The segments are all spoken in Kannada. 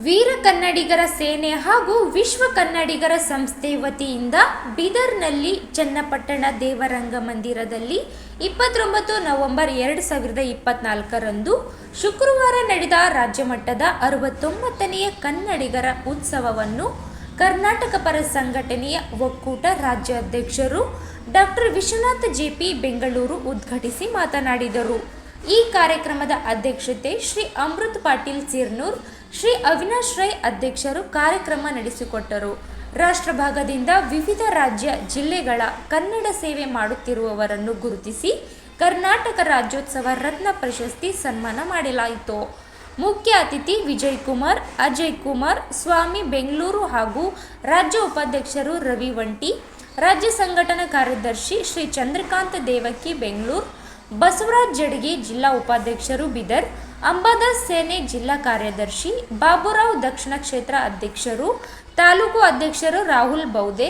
ವೀರ ಕನ್ನಡಿಗರ ಸೇನೆ ಹಾಗೂ ವಿಶ್ವ ಕನ್ನಡಿಗರ ಸಂಸ್ಥೆ ವತಿಯಿಂದ ಬೀದರ್ನಲ್ಲಿ ಚನ್ನಪಟ್ಟಣ ದೇವರಂಗ ಮಂದಿರದಲ್ಲಿ ಇಪ್ಪತ್ತೊಂಬತ್ತು ನವೆಂಬರ್ ಎರಡು ಸಾವಿರದ ಇಪ್ಪತ್ನಾಲ್ಕರಂದು ಶುಕ್ರವಾರ ನಡೆದ ರಾಜ್ಯಮಟ್ಟದ ಅರವತ್ತೊಂಬತ್ತನೆಯ ಕನ್ನಡಿಗರ ಉತ್ಸವವನ್ನು ಕರ್ನಾಟಕ ಪರ ಸಂಘಟನೆಯ ಒಕ್ಕೂಟ ರಾಜ್ಯಾಧ್ಯಕ್ಷರು ಡಾಕ್ಟರ್ ವಿಶ್ವನಾಥ ಜೆಪಿ ಬೆಂಗಳೂರು ಉದ್ಘಾಟಿಸಿ ಮಾತನಾಡಿದರು. ಈ ಕಾರ್ಯಕ್ರಮದ ಅಧ್ಯಕ್ಷತೆ ಶ್ರೀ ಅಮೃತ್ ಪಾಟೀಲ್ ಸಿರ್ನೂರ್ ಶ್ರೀ ಅವಿನಾಶ್ ರೈ ಅಧ್ಯಕ್ಷರು ಕಾರ್ಯಕ್ರಮ ನಡೆಸಿಕೊಟ್ಟರು. ರಾಷ್ಟ್ರಭಾಗದಿಂದ ವಿವಿಧ ರಾಜ್ಯ ಜಿಲ್ಲೆಗಳ ಕನ್ನಡ ಸೇವೆ ಮಾಡುತ್ತಿರುವವರನ್ನು ಗುರುತಿಸಿ ಕರ್ನಾಟಕ ರಾಜ್ಯೋತ್ಸವ ರತ್ನ ಪ್ರಶಸ್ತಿ ಸನ್ಮಾನ ಮಾಡಲಾಯಿತು. ಮುಖ್ಯ ಅತಿಥಿ ವಿಜಯ್ ಕುಮಾರ್ ಅಜಯ್ ಕುಮಾರ್, ಸ್ವಾಮಿ ಬೆಂಗಳೂರು ಹಾಗೂ ರಾಜ್ಯ ಉಪಾಧ್ಯಕ್ಷರು ರವಿ ವಂಟಿ, ರಾಜ್ಯ ಸಂಘಟನಾ ಕಾರ್ಯದರ್ಶಿ ಶ್ರೀ ಚಂದ್ರಕಾಂತ ದೇವಕ್ಕಿ ಬೆಂಗಳೂರು ಬಸವರಾಜ್ ಜಡಗಿ ಜಿಲ್ಲಾ ಉಪಾಧ್ಯಕ್ಷರು ಬಿದರ್ ಅಂಬಾದಾಸ್ ಸೇನೆ ಜಿಲ್ಲಾ ಕಾರ್ಯದರ್ಶಿ, ಬಾಬುರಾವ್ ದಕ್ಷಿಣ ಕ್ಷೇತ್ರ ಅಧ್ಯಕ್ಷರು, ತಾಲೂಕು ಅಧ್ಯಕ್ಷರು ರಾಹುಲ್ ಬೌದೆ,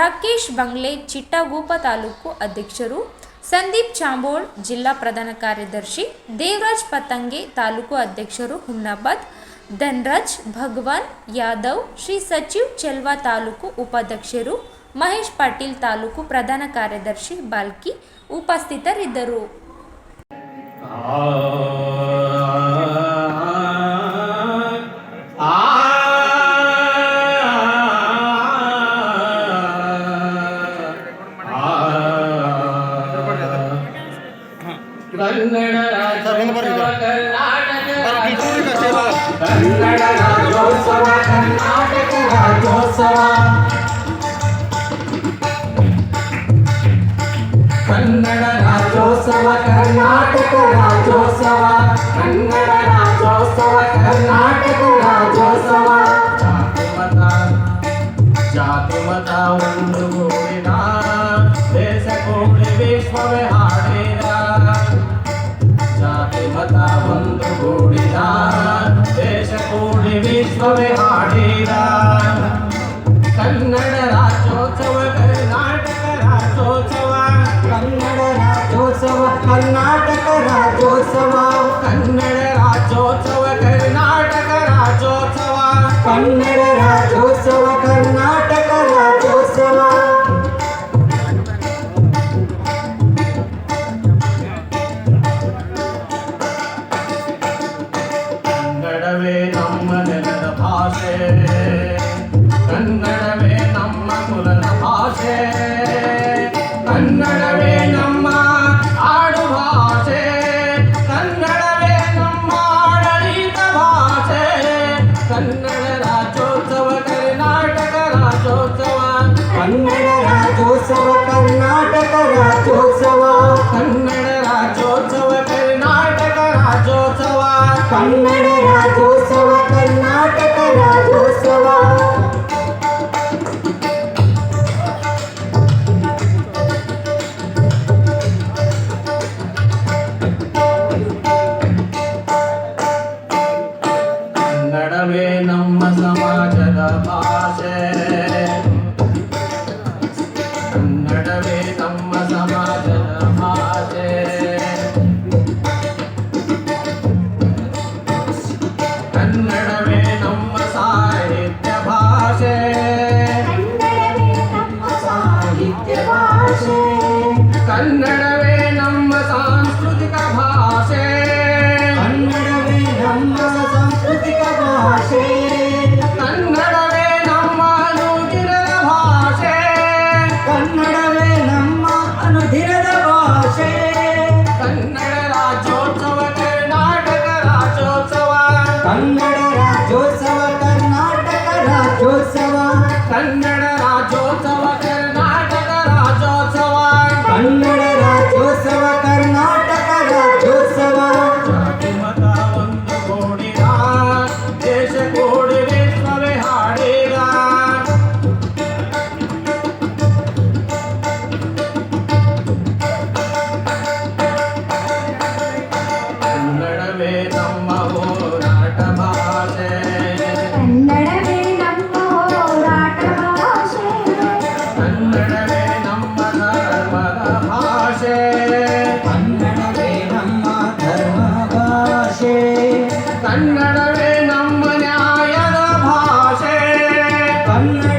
ರಾಕೇಶ್ ಬಂಗ್ಲೆ ಚಿಟ್ಟಗೋಪ ತಾಲೂಕು ಅಧ್ಯಕ್ಷರು, ಸಂದೀಪ್ ಚಾಂಬೋಳ್ ಜಿಲ್ಲಾ ಪ್ರಧಾನ ಕಾರ್ಯದರ್ಶಿ, ದೇವರಾಜ್ ಪತಂಗೆ ತಾಲೂಕು ಅಧ್ಯಕ್ಷರು ಹುಮ್ನಾಬಾದ್ ಧನ್ರಾಜ್ ಭಗವಾನ್ ಯಾದವ್, ಶ್ರೀ ಸಚಿವ್ ಚೆಲ್ವಾ ತಾಲೂಕು ಉಪಾಧ್ಯಕ್ಷರು, ಮಹೇಶ್ ಪಾಟೀಲ್ ತಾಲೂಕು ಪ್ರಧಾನ ಕಾರ್ಯದರ್ಶಿ ಬಾಲ್ಕಿ ಉಪಸ್ಥಿತರಿದ್ದರು. ಕನ್ನಡ ಸರ್, ಹಿಂದೆ ಬರ್ರಿ ಸರ್. ಕರ್ನಾಟಕ ಬರ್ರಿ, ಕಿಶೋರಿ ಕಾ ಸೇವಾ. ಕನ್ನಡ ರಾಜ್ಯೋತ್ಸವ ಕರ್ನಾಟಕ ರಾಜ್ಯೋತ್ಸವ ರಾಜ್ಯೋತ್ಸವ ಕರ್ನಾಟಕ ರಾಜ್ಯೋತ್ಸವ ಕನ್ನಡ ರಾಜ್ಯೋತ್ಸವ ಕರ್ನಾಟಕ ರಾಜ್ಯೋತ್ಸವ ಜಾತಿ ಮತ ಜಾತಿ ಮತ ಒಂದು ಗೂಡಿದ ದೇಶ ಕೂಡಿ ವಿಶ್ವವೇ ಹಾಡಿದ ಜಾತಿ ಮತ ಒಂದು ಗೂಡಿದ ದೇಶ ಕೂಡಿ ವಿಶ್ವವೇ ಹಾಡಿದ ಕರ್ನಾಟಕ ರಾಜ್ಯೋತ್ಸವ ಕನ್ನಡ ರಾಜ್ಯೋತ್ಸವ ಕರ್ನಾಟಕ ರಾಜ್ಯೋತ್ಸವ ಕನ್ನಡ ರಾಜ್ಯೋತ್ಸವ ಕರ್ನಾಟಕ ರಾಜ್ಯೋತ್ಸವ ಕನ್ನಡವೇ ನಮ್ಮ ನೆಲದ ಭಾಷೆ ಕನ್ನಡವೇ ನಮ್ಮ ಕುಲದ ಭಾಷೆ ಕನ್ನಡ ರಾಜ್ಯೋತ್ಸವ ಕರ್ನಾಟಕ ರಾಜ್ಯೋತ್ಸವ ಕನ್ನಡವೇ ನಮ್ಮ ಸಮಾಜದ Yeah.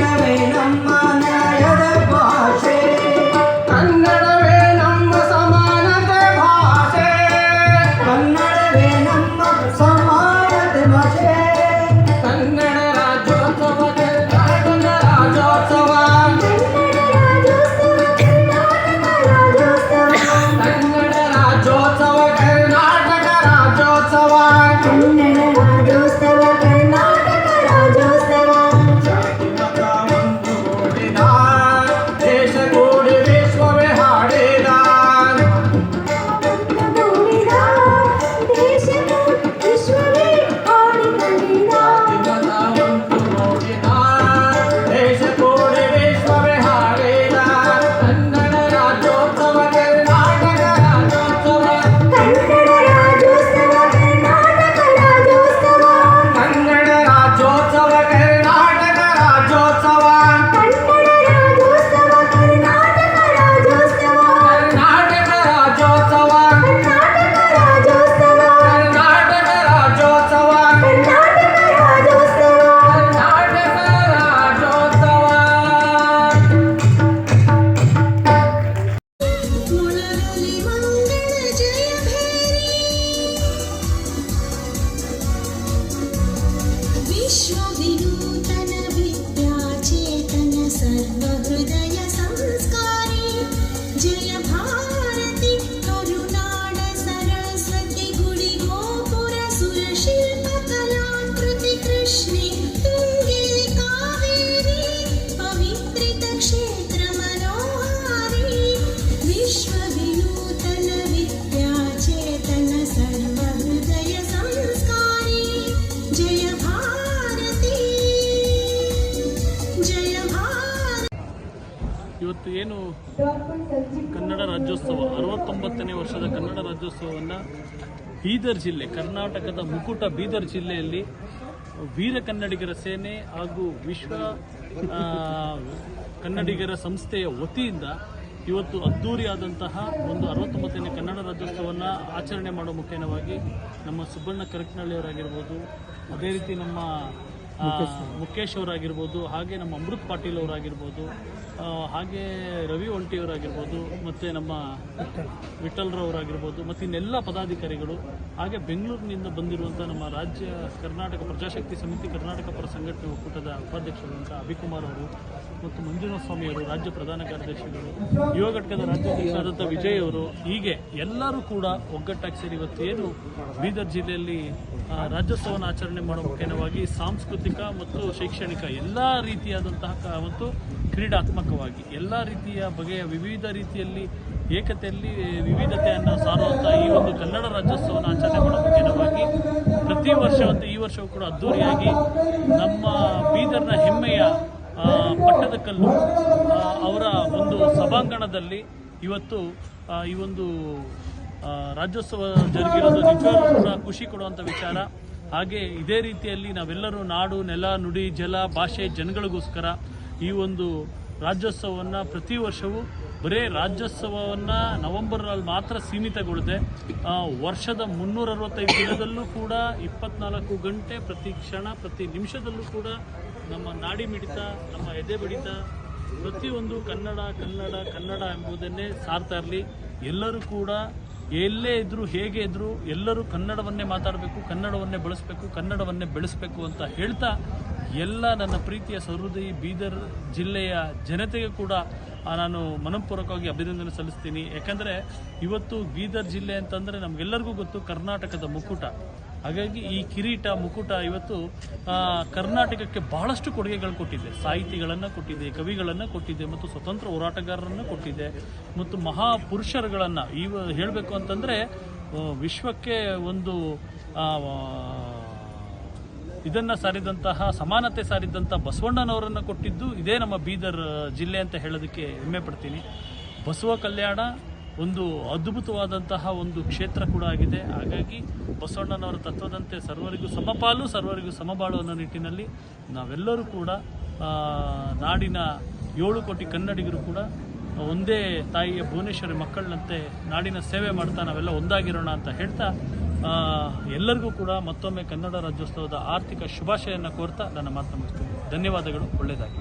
ಇವತ್ತು ಏನು ಕನ್ನಡ ರಾಜ್ಯೋತ್ಸವ, ಅರವತ್ತೊಂಬತ್ತನೇ ವರ್ಷದ ಕನ್ನಡ ರಾಜ್ಯೋತ್ಸವವನ್ನು ಬೀದರ್ ಜಿಲ್ಲೆ, ಕರ್ನಾಟಕದ ಮುಕುಟ ಬೀದರ್ ಜಿಲ್ಲೆಯಲ್ಲಿ ವೀರ ಕನ್ನಡಿಗರ ಸೇನೆ ಹಾಗೂ ವಿಶ್ವ ಕನ್ನಡಿಗರ ಸಂಸ್ಥೆಯ ವತಿಯಿಂದ ಇವತ್ತು ಅದ್ದೂರಿಯಾದಂತಹ ಒಂದು ಅರವತ್ತೊಂಬತ್ತನೇ ಕನ್ನಡ ರಾಜ್ಯೋತ್ಸವವನ್ನು ಆಚರಣೆ ಮಾಡೋ ಮುಖೇನವಾಗಿ ನಮ್ಮ ಸುಬ್ಬಣ್ಣ ಕರಕ್ನಳ್ಳಿಯವರಾಗಿರ್ಬೋದು. ಅದೇ ರೀತಿ ನಮ್ಮ ಮುಖೇಶ್ ಅವರಾಗಿರ್ಬೋದು, ಹಾಗೆ ನಮ್ಮ ಅಮೃತ್ ಪಾಟೀಲ್ ಅವರಾಗಿರ್ಬೋದು ಹಾಗೆ ರವಿ ಒಂಟಿಯವರಾಗಿರ್ಬೋದು ಮತ್ತು ನಮ್ಮ ವಿಠಲ್ರವರಾಗಿರ್ಬೋದು ಮತ್ತು ಇನ್ನೆಲ್ಲ ಪದಾಧಿಕಾರಿಗಳು, ಹಾಗೆ ಬೆಂಗಳೂರಿನಿಂದ ಬಂದಿರುವಂಥ ನಮ್ಮ ರಾಜ್ಯ ಕರ್ನಾಟಕ ಪ್ರಜಾಶಕ್ತಿ ಸಮಿತಿ ಕರ್ನಾಟಕ ಪರ ಸಂಘಟನೆ ಒಕ್ಕೂಟದ ಉಪಾಧ್ಯಕ್ಷರಾದಂಥ ಅಭಿಕುಮಾರ್ ಅವರು, ಮತ್ತು ಮಂಜುನಾಥ ಸ್ವಾಮಿ ಅವರು, ರಾಜ್ಯ ಪ್ರಧಾನ ಕಾರ್ಯದರ್ಶಿಗಳು, ಯುವ ಘಟಕದ ರಾಜ್ಯಾಧ್ಯಕ್ಷರಾದಂಥ ವಿಜಯ್ ಅವರು, ಹೀಗೆ ಎಲ್ಲರೂ ಕೂಡ ಒಗ್ಗಟ್ಟಾಗಿ ಸೇರಿ ಇವತ್ತು ಏನು ಬೀದರ್ ಜಿಲ್ಲೆಯಲ್ಲಿ ರಾಜ್ಯೋತ್ಸವನ ಆಚರಣೆ ಮಾಡುವ ಮುಖೇನವಾಗಿ ಸಾಂಸ್ಕೃತಿಕ ಮತ್ತು ಶೈಕ್ಷಣಿಕ ಎಲ್ಲ ರೀತಿಯಾದಂತಹ ಮತ್ತು ಕ್ರೀಡಾತ್ಮಕವಾಗಿ ಎಲ್ಲ ರೀತಿಯ ಬಗೆಯ ವಿವಿಧ ರೀತಿಯಲ್ಲಿ ಏಕತೆಯಲ್ಲಿ ವಿವಿಧತೆಯನ್ನು ಸಾರುವಂಥ ಈ ಒಂದು ಕನ್ನಡ ರಾಜ್ಯೋತ್ಸವವನ್ನು ಆಚರಣೆ ಮಾಡುವ ಮುಖ್ಯವಾಗಿ ಪ್ರತಿ ವರ್ಷವಂತೆ ಈ ವರ್ಷವೂ ಕೂಡ ಅದ್ದೂರಿಯಾಗಿ ನಮ್ಮ ಬೀದರ್ನ ಹೆಮ್ಮೆಯ ಪಟ್ಟದಕಲ್ಲು ಅವರ ಒಂದು ಸಭಾಂಗಣದಲ್ಲಿ ಇವತ್ತು ಈ ಒಂದು ರಾಜ್ಯೋತ್ಸವ ಜರುಗಿರೋದು ನಿಜವಾಗ್ಲೂ ಕೂಡ ಖುಷಿ ಕೊಡುವಂಥ ವಿಚಾರ. ಹಾಗೆ ಇದೇ ರೀತಿಯಲ್ಲಿ ನಾವೆಲ್ಲರೂ ನಾಡು, ನೆಲ, ನುಡಿ, ಜಲ, ಭಾಷೆ ಜನಗಳಿಗೋಸ್ಕರ ಈ ಒಂದು ರಾಜ್ಯೋತ್ಸವವನ್ನು ಪ್ರತಿ ವರ್ಷವೂ ಬರೀ ರಾಜ್ಯೋತ್ಸವವನ್ನು ನವೆಂಬರ್ನಲ್ಲಿ ಮಾತ್ರ ಸೀಮಿತಗೊಳ್ಳದೆ ವರ್ಷದ ಮುನ್ನೂರ ಅರವತ್ತೈದು ದಿನದಲ್ಲೂ ಕೂಡ ಇಪ್ಪತ್ನಾಲ್ಕು ಗಂಟೆ ಪ್ರತಿ ಕ್ಷಣ, ಪ್ರತಿ ನಿಮಿಷದಲ್ಲೂ ಕೂಡ ನಮ್ಮ ನಾಡಿ ಮಿಡಿತ, ನಮ್ಮ ಎದೆ ಬಡಿತ, ಪ್ರತಿಯೊಂದು ಕನ್ನಡ ಕನ್ನಡ ಕನ್ನಡ ಎಂಬುದನ್ನೇ ಸಾರ್ತಾ ಇರಲಿ. ಎಲ್ಲರೂ ಕೂಡ ಎಲ್ಲೇ ಇದ್ದರೂ ಹೇಗೆ ಇದ್ದರೂ ಎಲ್ಲರೂ ಕನ್ನಡವನ್ನೇ ಮಾತಾಡಬೇಕು, ಕನ್ನಡವನ್ನೇ ಬಳಸಬೇಕು, ಕನ್ನಡವನ್ನೇ ಬೆಳೆಸಬೇಕು ಅಂತ ಹೇಳ್ತಾ ಎಲ್ಲ ನನ್ನ ಪ್ರೀತಿಯ ಸಹೃದಯಿ ಬೀದರ್ ಜಿಲ್ಲೆಯ ಜನತೆಗೆ ಕೂಡ ನಾನು ಮನಪೂರ್ವಕವಾಗಿ ಅಭಿನಂದನೆ ಸಲ್ಲಿಸ್ತೀನಿ. ಯಾಕಂದರೆ ಇವತ್ತು ಬೀದರ್ ಜಿಲ್ಲೆ ಅಂತಂದರೆ ನಮಗೆಲ್ಲರಿಗೂ ಗೊತ್ತು, ಕರ್ನಾಟಕದ ಮುಕುಟ. ಹಾಗಾಗಿ ಈ ಕಿರೀಟ, ಮುಕುಟ ಇವತ್ತು ಕರ್ನಾಟಕಕ್ಕೆ ಬಹಳಷ್ಟು ಕೊಡುಗೆಗಳು ಕೊಟ್ಟಿದೆ. ಸಾಹಿತಿಗಳನ್ನು ಕೊಟ್ಟಿದೆ, ಕವಿಗಳನ್ನು ಕೊಟ್ಟಿದೆ, ಮತ್ತು ಸ್ವತಂತ್ರ ಹೋರಾಟಗಾರರನ್ನು ಕೊಟ್ಟಿದೆ, ಮತ್ತು ಮಹಾಪುರುಷರುಗಳನ್ನು. ಇವ ಹೇಳಬೇಕು ಅಂತಂದರೆ ವಿಶ್ವಕ್ಕೆ ಒಂದು ಇದನ್ನು ಸಾರಿದಂತಹ, ಸಮಾನತೆ ಸಾರಿದಂಥ ಬಸವಣ್ಣನವರನ್ನು ಕೊಟ್ಟಿದ್ದು ಇದೇ ನಮ್ಮ ಬೀದರ್ ಜಿಲ್ಲೆ ಅಂತ ಹೇಳೋದಕ್ಕೆ ಹೆಮ್ಮೆ ಪಡ್ತೀನಿ. ಬಸವ ಕಲ್ಯಾಣ ಒಂದು ಅದ್ಭುತವಾದಂತಹ ಒಂದು ಕ್ಷೇತ್ರ ಕೂಡ ಆಗಿದೆ. ಹಾಗಾಗಿ ಬಸವಣ್ಣನವರ ತತ್ವದಂತೆ ಸರ್ವರಿಗೂ ಸಮಪಾಲು, ಸರ್ವರಿಗೂ ಸಮಬಾಳು ಅನ್ನೋ ನಿಟ್ಟಿನಲ್ಲಿ ನಾವೆಲ್ಲರೂ ಕೂಡ ನಾಡಿನ ಏಳು ಕೋಟಿ ಕನ್ನಡಿಗರು ಕೂಡ ಒಂದೇ ತಾಯಿಯ ಭುವನೇಶ್ವರಿ ಮಕ್ಕಳಂತೆ ನಾಡಿನ ಸೇವೆ ಮಾಡ್ತಾ ನಾವೆಲ್ಲ ಒಂದಾಗಿರೋಣ ಅಂತ ಹೇಳ್ತಾ ಎಲ್ಲರಿಗೂ ಕೂಡ ಮತ್ತೊಮ್ಮೆ ಕನ್ನಡ ರಾಜ್ಯೋತ್ಸವದ ಆರ್ಥಿಕ ಶುಭಾಶಯನ್ನು ಕೋರ್ತಾ ನನ್ನ ಮಾತನ್ನು ಮುಗಿಸ್ತೀನಿ. ಧನ್ಯವಾದಗಳು. ಒಳ್ಳೆಯದಾಗಿ